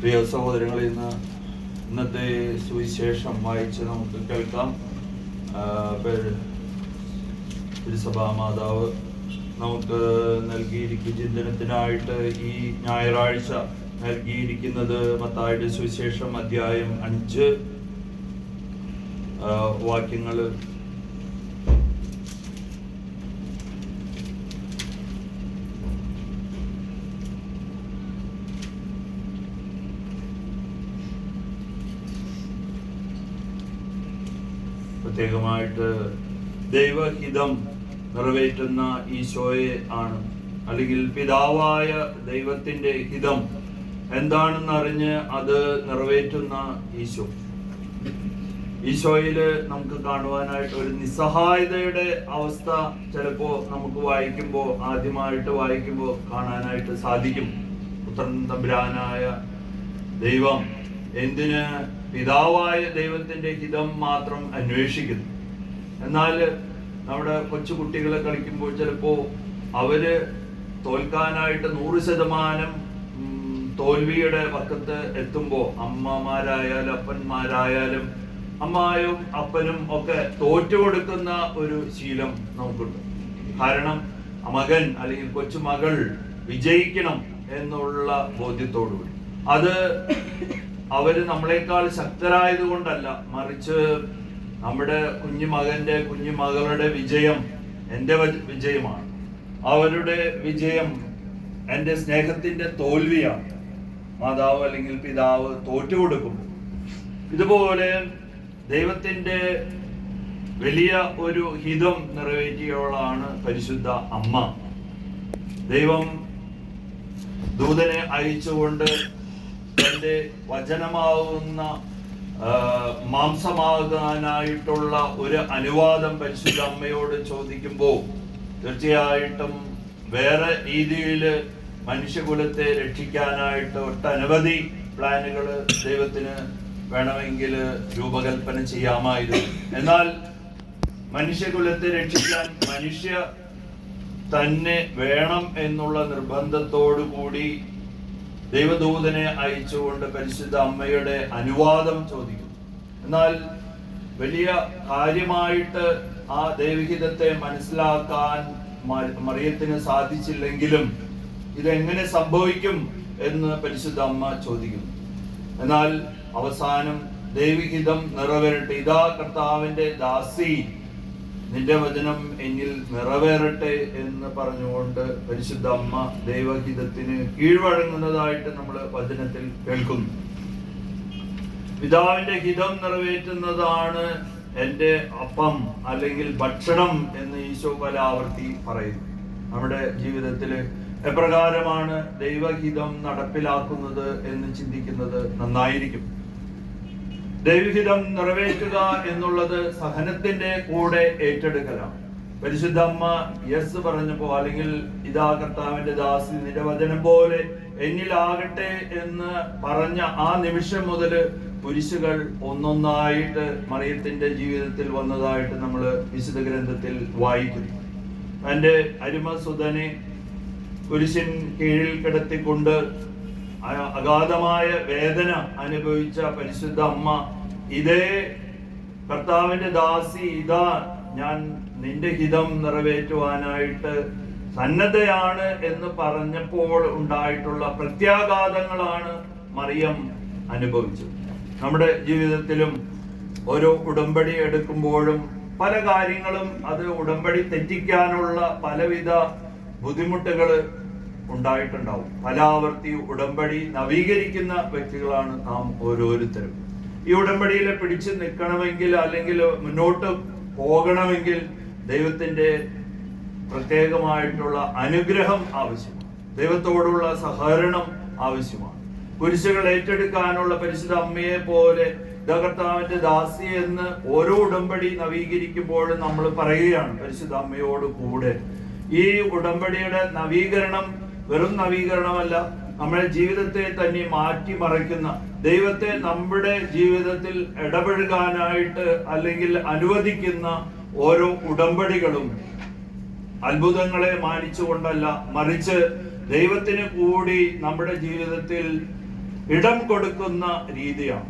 പ്രിയ സഹോദരങ്ങളിൽ നിന്ന് ഇന്നത്തെ സുവിശേഷം വായിച്ച് നമുക്ക് കേൾക്കാം. തിരുസഭാ മാതാവ് നമുക്ക് നൽകിയിരിക്കും ചിന്തനത്തിനായിട്ട് ഈ ഞായറാഴ്ച നൽകിയിരിക്കുന്നത് മത്തായുടെ സുവിശേഷം അധ്യായം അഞ്ച്. വാക്യങ്ങൾ പ്രത്യേകമായിട്ട് ദൈവഹിതം നിറവേറ്റുന്ന ഈശോയെ ആണ്. അല്ലെങ്കിൽ പിതാവായ ദൈവത്തിന്റെ ഹിതം എന്താണെന്ന് അറിഞ്ഞ് അത് നിറവേറ്റുന്ന ഈശോ. ഈശോയിൽ നമുക്ക് കാണുവാനായിട്ട് ഒരു നിസ്സഹായതയുടെ അവസ്ഥ ചിലപ്പോ നമുക്ക് വായിക്കുമ്പോൾ ആദ്യമായിട്ട് വായിക്കുമ്പോൾ കാണാനായിട്ട് സാധിക്കും. പുത്രൻ തമ്പുരാനായ ദൈവം എന്തിന് പിതാവായ ദൈവത്തിന്റെ ഹിതം മാത്രം അന്വേഷിക്കുന്നു. എന്നാൽ നമ്മുടെ കൊച്ചു കുട്ടികളെ കളിക്കുമ്പോൾ ചിലപ്പോൾ അവർ തോൽക്കാനായിട്ട് നൂറ് ശതമാനം തോൽവിയുടെ പക്കത്ത് എത്തുമ്പോൾ അമ്മമാരായാലും അപ്പന്മാരായാലും അമ്മായും അപ്പനും ഒക്കെ തോറ്റു കൊടുക്കുന്ന ഒരു ശീലം നമുക്കുണ്ട്. കാരണം മകൻ അല്ലെങ്കിൽ കൊച്ചുമകൾ വിജയിക്കണം എന്നുള്ള ബോധ്യത്തോടുകൂടി. അത് അവർ നമ്മളെക്കാൾ ശക്തരായത് കൊണ്ടല്ല മറിച്ച് നമ്മുടെ കുഞ്ഞു മകന്റെ കുഞ്ഞു മകളുടെ വിജയം എന്റെ വിജയമാണ്. അവരുടെ വിജയം എന്റെ സ്നേഹത്തിന്റെ തോൽവിയാണ്. മാതാവ് അല്ലെങ്കിൽ പിതാവ് തോറ്റുകൊടുക്കും ഇതുപോലെ ദൈവത്തിന്റെ വലിയ ഒരു ഹിതം നിറവേറ്റിയവളാണ് പരിശുദ്ധ അമ്മ. ദൈവം ദൂതനെ അയച്ചുകൊണ്ട് തന്റെ വചനമാകുന്ന മാംസമാകാനായിട്ടുള്ള ഒരു അനുവാദം പരിശുദ്ധ അമ്മയോട് ചോദിക്കുമ്പോൾ തീർച്ചയായിട്ടും വേറെ രീതിയിൽ മനുഷ്യകുലത്തെ രക്ഷിക്കാനായിട്ട് ഒട്ടനവധി പ്ലാനുകൾ ദൈവത്തിന് വേണമെങ്കിൽ രൂപകൽപ്പന ചെയ്യാമായിരുന്നു. എന്നാൽ മനുഷ്യകുലത്തെ രക്ഷിക്കാൻ മനുഷ്യ തന്നെ വേണം എന്നുള്ള നിർബന്ധത്തോടു കൂടി ദൈവദൂതനെ അയച്ചുകൊണ്ട് പരിശുദ്ധ അമ്മയുടെ അനുവാദം ചോദിക്കുന്നു. എന്നാൽ വലിയ കാര്യമായിട്ട് ആ ദൈവഹിതത്തെ മനസ്സിലാക്കാൻ മറിയത്തിന് സാധിച്ചില്ലെങ്കിലും ഇതെങ്ങനെ സംഭവിക്കും എന്ന് പരിശുദ്ധ അമ്മ ചോദിക്കുന്നു. എന്നാൽ അവസാനം ദൈവഹിതം നിറവേറട്ടെ. ഇതാ കർത്താവിന്റെ ദാസി നിന്റെ വചനം എന്നിൽ നിറവേറട്ടെ എന്ന് പറഞ്ഞുകൊണ്ട് പരിശുദ്ധ അമ്മ ദൈവഹിതത്തിന് കീഴ്വഴങ്ങുന്നതായിട്ട് നമ്മൾ വചനത്തിൽ കേൾക്കുന്നു. പിതാവിന്റെ ഹിതം നിറവേറ്റുന്നതാണ് എന്റെ അപ്പം അല്ലെങ്കിൽ ഭക്ഷണം എന്ന് ഈശോ പല ആവർത്തി പറയുന്നു. നമ്മുടെ ജീവിതത്തിൽ എപ്രകാരമാണ് ദൈവഹിതം നടപ്പിലാക്കുന്നത് എന്ന് ചിന്തിക്കുന്നത് നന്നായിരിക്കും. ദൈവഹിതം നിറവേറ്റുക എന്നുള്ളത് സഹനത്തിന്റെ കൂടെ ഏറ്റെടുക്കലാണ്. പരിശുദ്ധ അമ്മ യെസ് പറഞ്ഞപ്പോ അല്ലെങ്കിൽ ഇതാ കർത്താവിന്റെ ദാസി നിരവചനം പോലെ എന്നിലാകട്ടെ എന്ന് പറഞ്ഞ ആ നിമിഷം മുതൽ കുരിശുകൾ ഒന്നൊന്നായിട്ട് മറിയത്തിന്റെ ജീവിതത്തിൽ വന്നതായിട്ട് നമ്മൾ വിശുദ്ധ ഗ്രന്ഥത്തിൽ വായിക്കുന്നു. തന്റെ അരുമസുധനെ കുരിശിൻ കീഴിൽ കിടത്തിക്കൊണ്ട് അഗാധമായ വേദന അനുഭവിച്ച പരിശുദ്ധ അമ്മ ഇതേ കർത്താവിന്റെ ദാസി ഇതാ ഞാൻ നിന്റെ ഹിതം നിറവേറ്റുവാനായിട്ട് സന്നദ്ധയാണ് എന്ന് പറഞ്ഞപ്പോൾ ഉണ്ടായിട്ടുള്ള പ്രത്യാഘാതങ്ങളാണ് മറിയം അനുഭവിച്ചത്. നമ്മുടെ ജീവിതത്തിലും ഓരോ ഉടമ്പടി എടുക്കുമ്പോഴും പല കാര്യങ്ങളും അത് ഉടമ്പടി തെറ്റിക്കാനുള്ള പലവിധ ബുദ്ധിമുട്ടുകൾ ഉണ്ടായിട്ടുണ്ടാവും. പലാവർത്തി ഉടമ്പടി നവീകരിക്കുന്ന വ്യക്തികളാണ് നാം ഓരോരുത്തരും. ഈ ഉടമ്പടിയിൽ പിടിച്ചു നിൽക്കണമെങ്കിൽ അല്ലെങ്കിൽ മുന്നോട്ട് പോകണമെങ്കിൽ ദൈവത്തിന്റെ പ്രത്യേകമായിട്ടുള്ള അനുഗ്രഹം ആവശ്യമാണ്. ദൈവത്തോടുള്ള സഹകരണം ആവശ്യമാണ്. കുരിശുകൾ ഏറ്റെടുക്കാനുള്ള പരിശുദ്ധ അമ്മയെ പോലെ ഇതാ കർത്താവിന്റെ ദാസി എന്ന് ഓരോ ഉടമ്പടി നവീകരിക്കുമ്പോഴും നമ്മൾ പറയുകയാണ് പരിശുദ്ധ അമ്മയോട് കൂടെ ഈ ഉടമ്പടിയുടെ നവീകരണം വെറും നവീകരണമല്ല നമ്മുടെ ജീവിതത്തെ തന്നെ മാറ്റിമറിക്കുന്ന ദൈവത്തെ നമ്മുടെ ജീവിതത്തിൽ ഇടപഴകാനായിട്ട് അല്ലെങ്കിൽ അനുവദിക്കുന്ന ഓരോ ഉടമ്പടികളും അത്ഭുതങ്ങളെ മാനിച്ചുകൊണ്ടല്ല മറിച്ച് ദൈവത്തിന് കൂടി നമ്മുടെ ജീവിതത്തിൽ ഇടം കൊടുക്കുന്ന രീതിയാണ്.